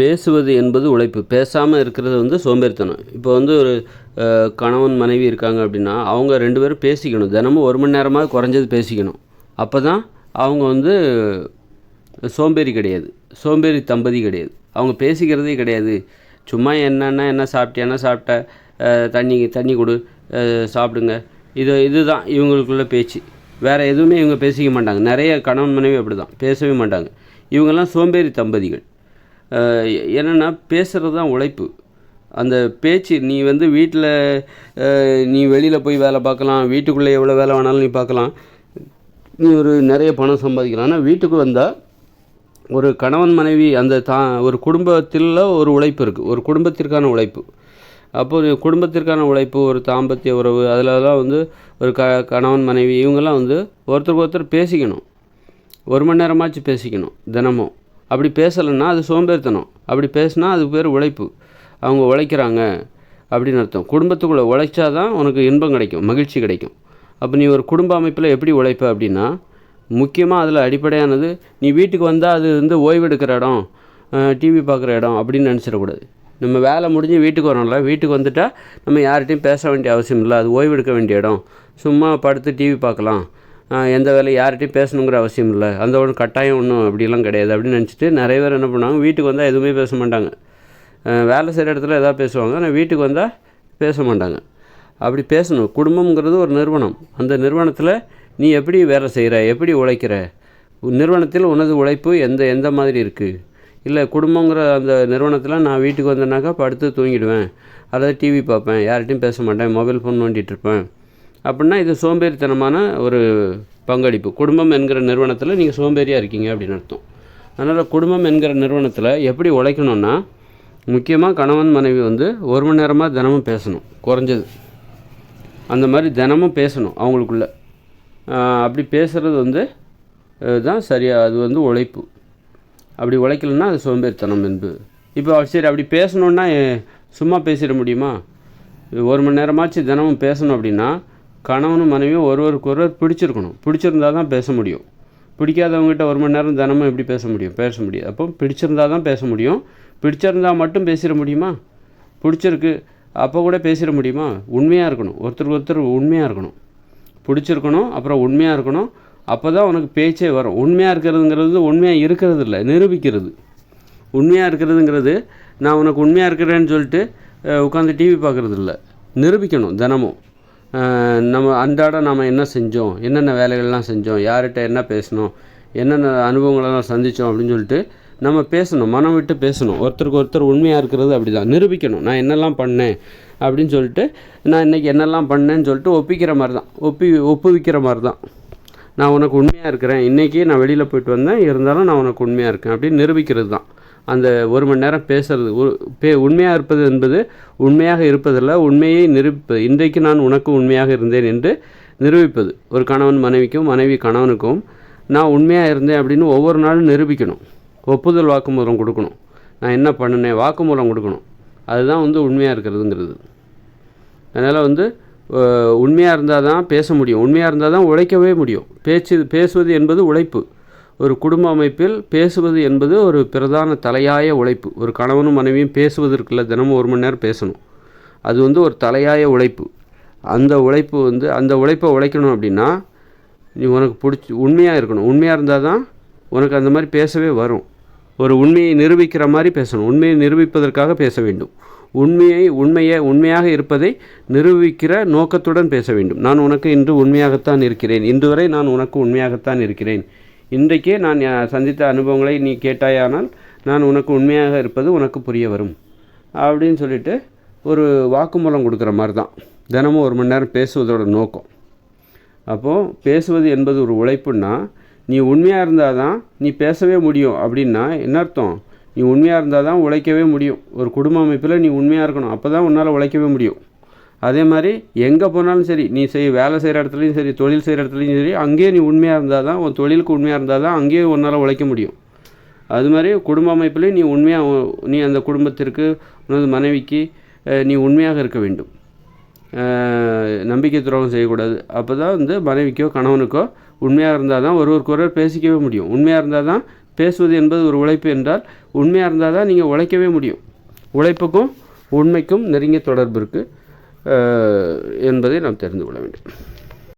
பேசுவது என்பது உழைப்பு. பேசாமல் இருக்கிறது வந்து சோம்பேறித்தனம். இப்போ வந்து ஒரு கணவன் மனைவி இருக்காங்க அப்படின்னா அவங்க ரெண்டு பேரும் பேசிக்கணும். தினமும் ஒரு மணி நேரமாக குறைஞ்சது பேசிக்கணும். அப்போ தான் அவங்க வந்து சோம்பேறி கிடையாது. சோம்பேறி தம்பதி கிடையாது. அவங்க பேசிக்கிறதே கிடையாது. சும்மா என்னென்ன என்ன சாப்பிட்டியா என்ன சாப்பிட்ட தண்ணி தண்ணி கொடு சாப்பிடுங்க. இது இதுதான் இவங்களுக்குள்ள பேச்சு. வேறு எதுவுமே இவங்க பேசிக்க மாட்டாங்க. நிறைய கணவன் மனைவி அப்படி தான் பேசவே மாட்டாங்க. இவங்கெல்லாம் சோம்பேறி தம்பதிகள். என்னென்னா பேசுகிறது தான் உழைப்பு. அந்த பேச்சு நீ வந்து வீட்டில் நீ வெளியில் போய் வேலை பார்க்கலாம் வீட்டுக்குள்ளே எவ்வளோ வேலை வேணாலும் நீ பார்க்கலாம். நீ ஒரு நிறைய பணம் சம்பாதிக்கலாம். ஆனால் வீட்டுக்கு வந்தால் ஒரு கணவன் மனைவி அந்த தா ஒரு குடும்பத்தில் ஒரு உழைப்பு இருக்குது ஒரு குடும்பத்திற்கான உழைப்பு. அப்போ ஒரு குடும்பத்திற்கான உழைப்பு ஒரு தாம்பத்திய உறவு அதிலலாம் வந்து ஒரு க கணவன் மனைவி இவங்கெல்லாம் வந்து ஒருத்தருக்கு ஒருத்தர் பேசிக்கணும். ஒரு மணி நேரமாச்சு பேசிக்கணும் தினமும். அப்படி பேசலைன்னா அது சோம்பேறித்தனம். அப்படி பேசினா அது பேர் உழைப்பு. அவங்க உழைக்கிறாங்க அப்படின்னு அர்த்தம். குடும்பத்துக்குள்ளே உழைச்சாதான் உனக்கு இன்பம் கிடைக்கும் மகிழ்ச்சி கிடைக்கும். அப்போ நீ ஒரு குடும்ப அமைப்பில் எப்படி உழைப்ப அப்படின்னா முக்கியமாக அதில் அடிப்படையானது நீ வீட்டுக்கு வந்தால் அது வந்து ஓய்வெடுக்கிற இடம் டிவி பார்க்குற இடம் அப்படின்னு நினச்சிடக்கூடாது. நம்ம வேலை முடிஞ்சு வீட்டுக்கு வரோம்ல வீட்டுக்கு வந்துட்டால் நம்ம யார்கிட்டையும் பேச வேண்டிய அவசியம் இல்லை. அது ஓய்வெடுக்க வேண்டிய இடம். சும்மா படுத்து டிவி பார்க்கலாம். எந்த வேலையும் யார்கிட்டையும் பேசணுங்கிற அவசியம் இல்லை. அந்த ஒரு கட்டாயம் ஒன்றும் அப்படிலாம் கிடையாது. அப்படின்னு நினச்சிட்டு நிறைய பேர் என்ன பண்ணுவாங்க வீட்டுக்கு வந்தால் எதுவுமே பேச மாட்டாங்க. வேலை செய்கிற இடத்துல எதாவது பேசுவாங்க. ஆனால் வீட்டுக்கு வந்தால் பேச மாட்டாங்க. அப்படி பேசணும். குடும்பம்ங்கிறது ஒரு நிறுவனம். அந்த நிறுவனத்தில் நீ எப்படி வேலை செய்கிற எப்படி உழைக்கிற? நிறுவனத்தில் உனது உழைப்பு எந்த எந்த மாதிரி இருக்குது இல்லை குடும்பங்கிற அந்த நிறுவனத்தில் நான் வீட்டுக்கு வந்தேனாக்கா படுத்து தூங்கிடுவேன். அல்லது டிவி பார்ப்பேன். யார்கிட்டையும் பேச மாட்டேன். மொபைல் ஃபோன் நோண்டிகிட்ருப்பேன் இருப்பேன். அப்படின்னா இது சோம்பேறித்தனமான ஒரு பங்களிப்பு. குடும்பம் என்கிற நிறுவனத்தில் நீங்கள் சோம்பேறியாக இருக்கீங்க அப்படின்னு அர்த்தம். அதனால் குடும்பம் என்கிற நிறுவனத்தில் எப்படி உழைக்கணும்னா முக்கியமாக கணவன் மனைவி வந்து ஒரு மணி நேரமாக தினமும் பேசணும். குறைஞ்சது. அந்த மாதிரி தினமும் பேசணும் அவங்களுக்குள்ள. அப்படி பேசுகிறது வந்து தான் சரியாக அது வந்து உழைப்பு. அப்படி உழைக்கலன்னா அது சோம்பேறித்தனம் என்பது. இப்போ சரி அப்படி பேசணுன்னா சும்மா பேசிட முடியுமா? ஒரு மணி நேரமாச்சு தினமும் பேசணும் அப்படின்னா கணவனும் மனைவியும் ஒருவருக்கு ஒருவர் பிடிச்சிருக்கணும். பிடிச்சிருந்தா தான் பேச முடியும். பிடிக்காதவங்ககிட்ட ஒரு மணி நேரம் தினமும் எப்படி பேச முடியும்? பேச முடியாது. அப்போ பிடிச்சிருந்தா தான் பேச முடியும். பிடிச்சிருந்தா மட்டும் பேசிட முடியுமா? பிடிச்சிருக்கு. அப்போ கூட பேசிட முடியுமா? உண்மையாக இருக்கணும். ஒருத்தருக்கு ஒருத்தர் உண்மையாக இருக்கணும். பிடிச்சிருக்கணும் அப்புறம் உண்மையாக இருக்கணும். அப்போ தான் உனக்கு பேச்சே வரும். உண்மையாக இருக்கிறதுங்கிறது உண்மையாக இருக்கிறது இல்லை நிரூபிக்கிறது. உண்மையாக இருக்கிறதுங்கிறது நான் உனக்கு உண்மையாக இருக்கிறேன்னு சொல்லிட்டு உட்காந்து டிவி பார்க்குறது இல்லை நிரூபிக்கணும் தினமும். நம்ம அன்றாட நாம் என்ன செஞ்சோம்? என்னென்ன வேலைகள்லாம் செஞ்சோம்? யார்கிட்ட என்ன பேசணும் என்னென்ன அனுபவங்களெல்லாம் சந்தித்தோம் அப்படின்னு சொல்லிட்டு நம்ம பேசணும் மனம் விட்டு பேசணும். ஒருத்தருக்கு ஒருத்தர் உண்மையாக இருக்கிறது அப்படி தான் நிரூபிக்கணும். நான் என்னெல்லாம் பண்ணேன் அப்படின்னு சொல்லிட்டு நான் இன்றைக்கி என்னெல்லாம் பண்ணேன்னு சொல்லிட்டு ஒப்பிக்கிற மாதிரி தான் ஒப்பி ஒப்புவிக்கிற மாதிரி தான் நான் உனக்கு உண்மையாக இருக்கிறேன். இன்றைக்கி நான் வெளியில் போயிட்டு வந்தேன். இருந்தாலும் நான் உனக்கு உண்மையாக இருக்கேன் அப்படின்னு நிரூபிக்கிறது தான் அந்த ஒரு மணி நேரம் பேசுறது பே உண்மையாக இருப்பது என்பது உண்மையாக இருப்பதில்ல உண்மையை நிரூபிப்பது இன்றைக்கு நான் உனக்கு உண்மையாக இருந்தேன் என்று நிரூபிப்பது. ஒரு கணவன் மனைவிக்கும் மனைவி கணவனுக்கும் நான் உண்மையாக இருந்தேன் அப்படின்னு ஒவ்வொரு நாளும் நிரூபிக்கணும். ஒப்புதல் வாக்குமூலம் கொடுக்கணும். நான் என்ன பண்ணினேன்? வாக்குமூலம் கொடுக்கணும். அதுதான் வந்து உண்மையாக இருக்கிறதுங்கிறது. அதனால் வந்து உண்மையாக இருந்தால் தான் பேச முடியும். உண்மையாக இருந்தால் தான் உழைக்கவே முடியும். பேச்சு பேசுவது என்பது உழைப்பு. ஒரு குடும்ப அமைப்பில் பேசுவது என்பது ஒரு பிரதான தலையாய உழைப்பு. ஒரு கணவனும் மனைவியும் பேசுவதற்குள்ள தினமும் ஒரு மணி நேரம் பேசணும். அது வந்து ஒரு தலையாய உழைப்பு. அந்த உழைப்பு வந்து அந்த உழைப்பை உழைக்கணும் அப்படின்னா நீ உனக்கு பிடிச்சி உண்மையாக இருக்கணும். உண்மையாக இருந்தால் தான் உனக்கு அந்த மாதிரி பேசவே வரும். ஒரு உண்மையை நிரூபிக்கிற மாதிரி பேசணும். உண்மையை நிரூபிப்பதற்காக பேச வேண்டும். உண்மையை உண்மையை உண்மையாக இருப்பதை நிரூபிக்கிற நோக்கத்துடன் பேச வேண்டும். நான் உனக்கு இன்று உண்மையாகத்தான் இருக்கிறேன். இன்று வரை நான் உனக்கு உண்மையாகத்தான் இருக்கிறேன். இன்றைக்கே நான் சந்தித்த அனுபவங்களை நீ கேட்டாயானால் நான் உனக்கு உண்மையாக இருப்பது உனக்கு புரிய வரும். அப்படின்னு சொல்லிட்டு ஒரு வாக்குமூலம் கொடுக்குற மாதிரி தான் தினமும் ஒரு மணி நேரம் பேசுவதோட நோக்கம். அப்போது பேசுவது என்பது ஒரு உழைப்புன்னா நீ உண்மையாக இருந்தால் தான் நீ பேசவே முடியும். அப்படின்னா என்ன அர்த்தம்? நீ உண்மையாக இருந்தால் தான் உழைக்கவே முடியும். ஒரு குடும்ப அமைப்பில் நீ உண்மையாக இருக்கணும். அப்போ தான் உன்னால் உழைக்கவே முடியும். அதே மாதிரி எங்கே போனாலும் சரி நீ செய் வேலை செய்கிற இடத்துலையும் சரி தொழில் செய்கிற இடத்துலையும் சரி அங்கேயே நீ உண்மையாக இருந்தால் தான் உன் தொழிலுக்கு உண்மையாக இருந்தால் தான் அங்கேயே உன்னால் உழைக்க முடியும். அது மாதிரி குடும்ப அமைப்புலேயும் நீ உண்மையாக நீ அந்த குடும்பத்திற்கு உனது மனைவிக்கு நீ உண்மையாக இருக்க வேண்டும். நம்பிக்கை துரோகம் செய்யக்கூடாது. அப்போ தான் வந்து மனைவிக்கோ கணவனுக்கோ உண்மையாக இருந்தால் தான் ஒருவருக்கு ஒருவர் பேசிக்கவே முடியும். உண்மையாக இருந்தால் தான் பேசுவது என்பது ஒரு உழைப்பு என்றால் உண்மையாக இருந்தால் தான் நீங்கள் உழைக்கவே முடியும். உழைப்புக்கும் உண்மைக்கும் நெருங்கிய தொடர்பு இருக்குது என்பதை நாம் தெரிந்து கொள்ள வேண்டும்.